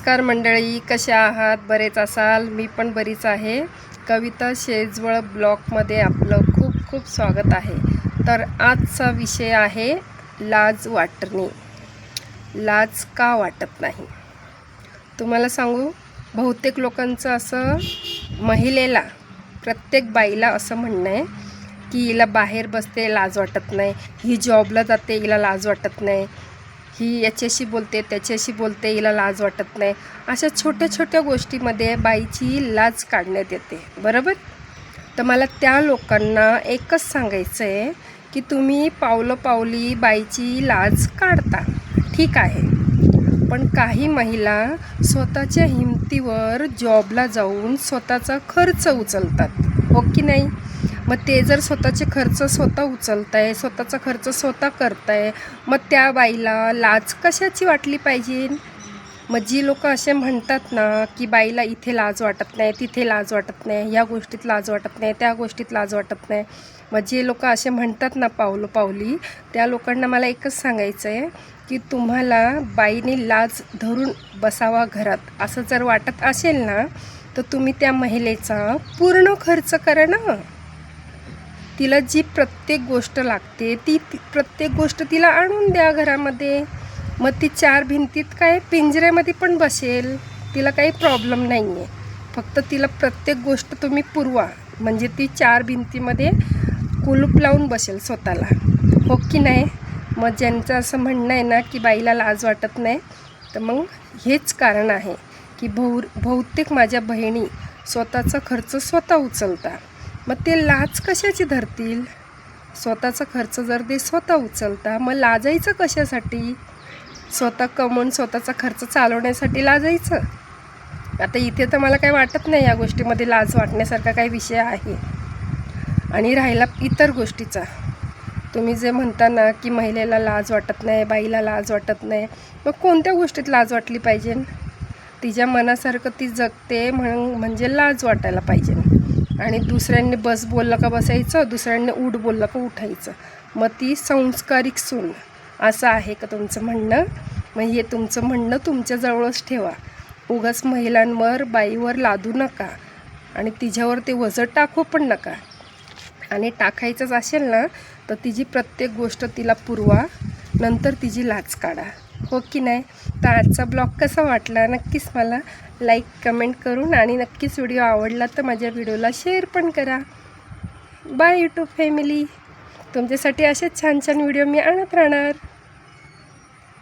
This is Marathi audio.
नमस्कार मंडळी कशा आहात? बरेच असाल? मी पण बरीच आहे. कविता शेजवळ ब्लॉगमध्ये आपलं खूप खूप स्वागत आहे. तर आजचा विषय आहे लाज वाटणे. लाज का वाटत नाही? तुम्हाला सांगू? बहुतेक लोकांचं असं महिलेला प्रत्येक बाईला असं म्हणणं आहे की हिला बाहेर बसते लाज वाटत नाही. ही जॉबला जाते हिला लाज वाटत नाही. ही याच्याशी बोलते त्याच्याशी बोलते हिला लाज वाटत नाही. अशा छोट्या छोट्या गोष्टीमध्ये बाईची लाज काढण्यात येते. बरोबर? तर मला त्या लोकांना एकच सांगायचं आहे की तुम्ही पावलं पावली बाईची लाज काढता. ठीक आहे. पण काही महिला स्वतःच्या हिमतीवर जॉबला जाऊन स्वतःचा खर्च उचलतात. हो की नाही? मग ते जर स्वतःचे खर्च स्वतः उचलत आहे स्वतःचा खर्च स्वतः करत आहे मग त्या बाईला लाज कशाची वाटली पाहिजे? मग जी लोक असे म्हणतात ना की बाईला इथे लाज वाटत नाही तिथे लाज वाटत नाही ह्या गोष्टीत लाज वाटत नाही त्या गोष्टीत लाज वाटत नाही. मग जे लोक असे म्हणतात ना पावलो पावली त्या लोकांना मला एकच सांगायचं आहे की तुम्हाला बाईने लाज धरून बसावा घरात. असं जर वाटत असेल ना तर तुम्ही त्या महिलेचा पूर्ण खर्च करा ना. तिला जी प्रत्येक गोष्ट लागते ती प्रत्येक गोष्ट तिला आणून द्या घरामध्ये. मग ती चार भिंतीत काय पिंजऱ्यामध्ये पण बसेल तिला काही प्रॉब्लेम नाही आहे फक्त तिला प्रत्येक गोष्ट तुम्ही पुरवा. म्हणजे ती चार भिंतीमध्ये कुलूप लावून बसेल स्वतःला. हो की नाही? मग ज्यांचं असं म्हणणं आहे ना की बाईला लाज वाटत नाही तर मग हेच कारण आहे की भौ बहुतेक माझ्या बहिणी स्वतःचा खर्च स्वतः उचलता. मग ते लाज कशाची धरतील? स्वतःचा खर्च जर ते स्वतः उचलता मग लाजायचं कशासाठी? स्वतः कमवून स्वतःचा खर्च चालवण्यासाठी लाजायचं? आता इथे तर मला काही वाटत नाही या गोष्टीमध्ये लाज वाटण्यासारखा काही विषय आहे. आणि राहिला इतर गोष्टीचा. तुम्ही जे म्हणता ना की महिलेला लाज वाटत नाही बाईला लाज वाटत नाही मग कोणत्या गोष्टीत लाज वाटली पाहिजे? तिच्या मनासारखं ती जगते म्हणून म्हणजे लाज वाटायला पाहिजे. आणि दुसऱ्यांनी बस बोललं का बसायचं दुसऱ्यांनी उठ बोललं का उठायचं. मग ती संस्कारिक सून. असं आहे का तुमचं म्हणणं? मग हे तुमचं म्हणणं तुमच्याजवळच ठेवा. उगाच महिलांवर बाईवर लादू नका. आणि तिच्यावर ते वजन टाकू पण नका. आणि टाकायचंच असेल ना तर तिची प्रत्येक गोष्ट तिला पुरवा. नंतर तिची लाच काढा. हो की नाही? तर आजचा ब्लॉग कसा वाटला? नक्कीच मला लाईक कमेंट करून आणि नक्कीच व्हिडिओ आवडला तर माझ्या व्हिडिओला शेअर पण करा. बाय यूट्यूब फॅमिली तुमच्यासाठी असेच छान छान व्हिडिओ मी आणत राहणार.